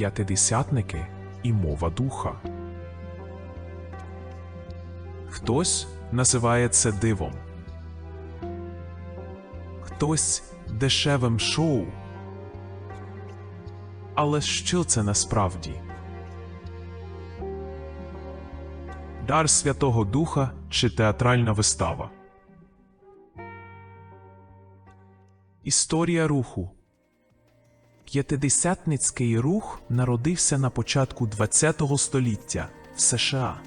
п'ятидесятники і мова духа. Хтось називає це дивом, хтось дешевим шоу. Але що це насправді? Дар Святого Духа чи театральна вистава? Історія руху П'ятидесятницький рух народився на початку ХХ століття в США.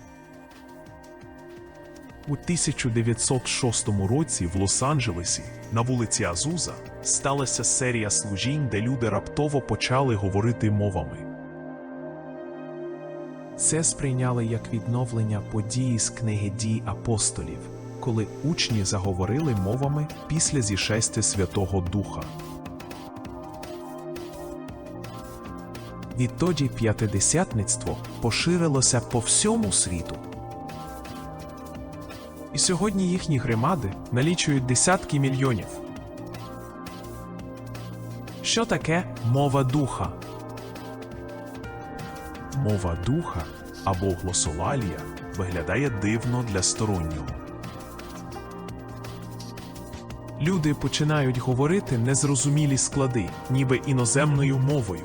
У 1906 році в Лос-Анджелесі на вулиці Азуза сталася серія служінь, де люди раптово почали говорити мовами. Це сприйняли як відновлення події з книги дій апостолів, коли учні заговорили мовами після зішестя Святого Духа. Відтоді п'ятидесятництво поширилося по всьому світу. І сьогодні їхні громади налічують десятки мільйонів. Що таке мова духа? Мова духа або глосолалія виглядає дивно для стороннього. Люди починають говорити незрозумілі склади, ніби іноземною мовою.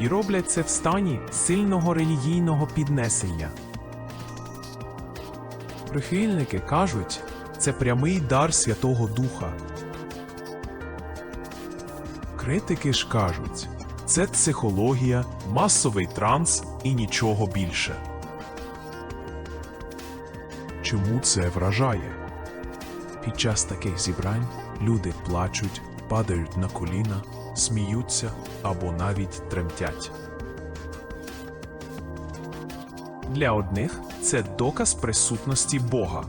І роблять це в стані сильного релігійного піднесення. Прихильники кажуть, це прямий дар Святого Духа. Критики ж кажуть, це психологія, масовий транс і нічого більше. Чому це вражає? Під час таких зібрань люди плачуть, падають на коліна, сміються або навіть тремтять. Для одних це доказ присутності Бога.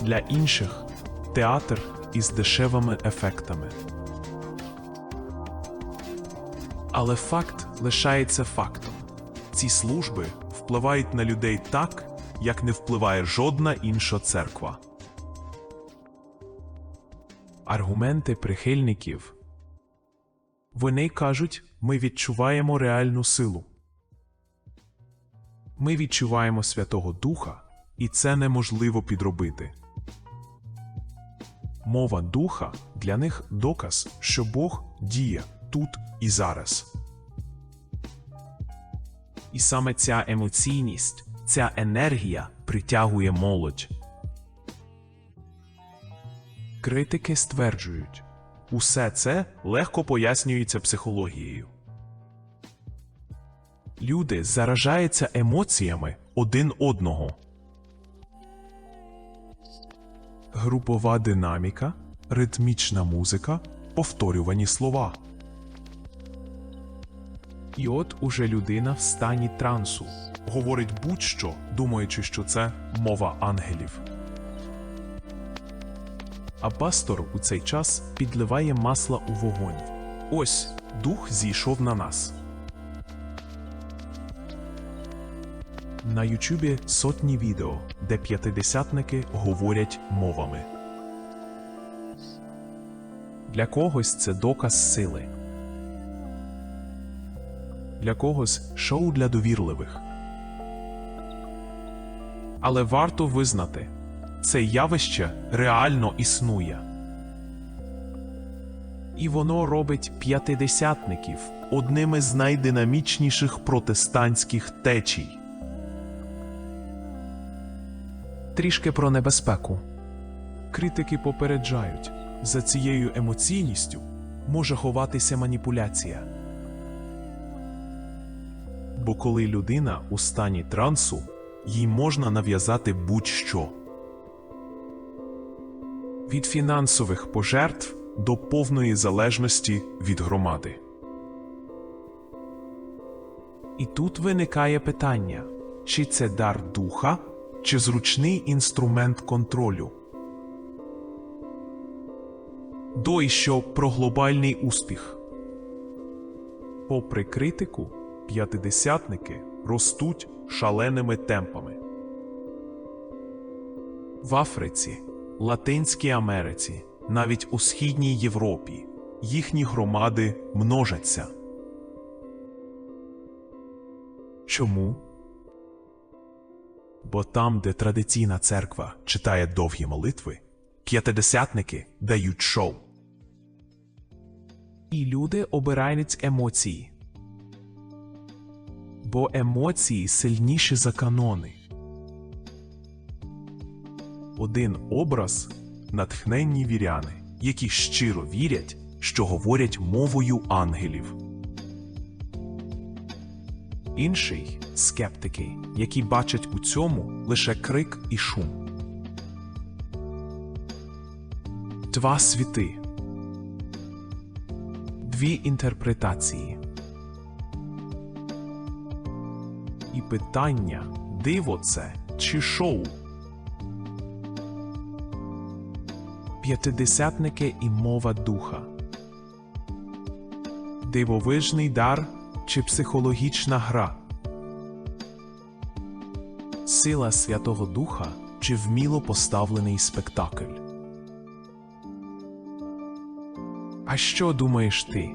Для інших театр із дешевими ефектами. Але факт лишається фактом. Ці служби впливають на людей так, як не впливає жодна інша церква. Аргументи прихильників вони кажуть, ми відчуваємо реальну силу. Ми відчуваємо Святого Духа, і це неможливо підробити. Мова духа для них доказ, що Бог діє тут і зараз. І саме ця емоційність, ця енергія притягує молодь. Критики стверджують, усе це легко пояснюється психологією. Люди заражаються емоціями один одного. Групова динаміка, ритмічна музика, повторювані слова. І от уже людина в стані трансу говорить будь-що, думаючи, що це мова ангелів. А пастор у цей час підливає масла у вогонь. Ось дух зійшов на нас. На Ютубі сотні відео, де п'ятидесятники говорять мовами. Для когось це доказ сили. Для когось шоу для довірливих. Але варто визнати, це явище реально існує. І воно робить п'ятидесятників одними з найдинамічніших протестантських течій. Трішки про небезпеку. Критики попереджають, за цією емоційністю може ховатися маніпуляція. Бо коли людина у стані трансу, їй можна нав'язати будь-що. Від фінансових пожертв до повної залежності від громади. І тут виникає питання: чи це дар духа, чи зручний інструмент контролю? До що про глобальний успіх. Попри критику, п'ятидесятники ростуть шаленими темпами. В Африці, Латинській Америці, навіть у Східній Європі їхні громади множаться. Чому? Бо там, де традиційна церква читає довгі молитви, п'ятидесятники дають шоу. І люди обирають емоції. Бо емоції сильніші за канони. Один образ натхненні віряни, які щиро вірять, що говорять мовою ангелів. Інший скептики, які бачать у цьому лише крик і шум. Два світи. Дві інтерпретації. І питання диво це чи шоу. П'ятидесятники і мова духа. Дивовижний дар чи психологічна гра. Сила Святого Духа чи вміло поставлений спектакль. А що думаєш ти?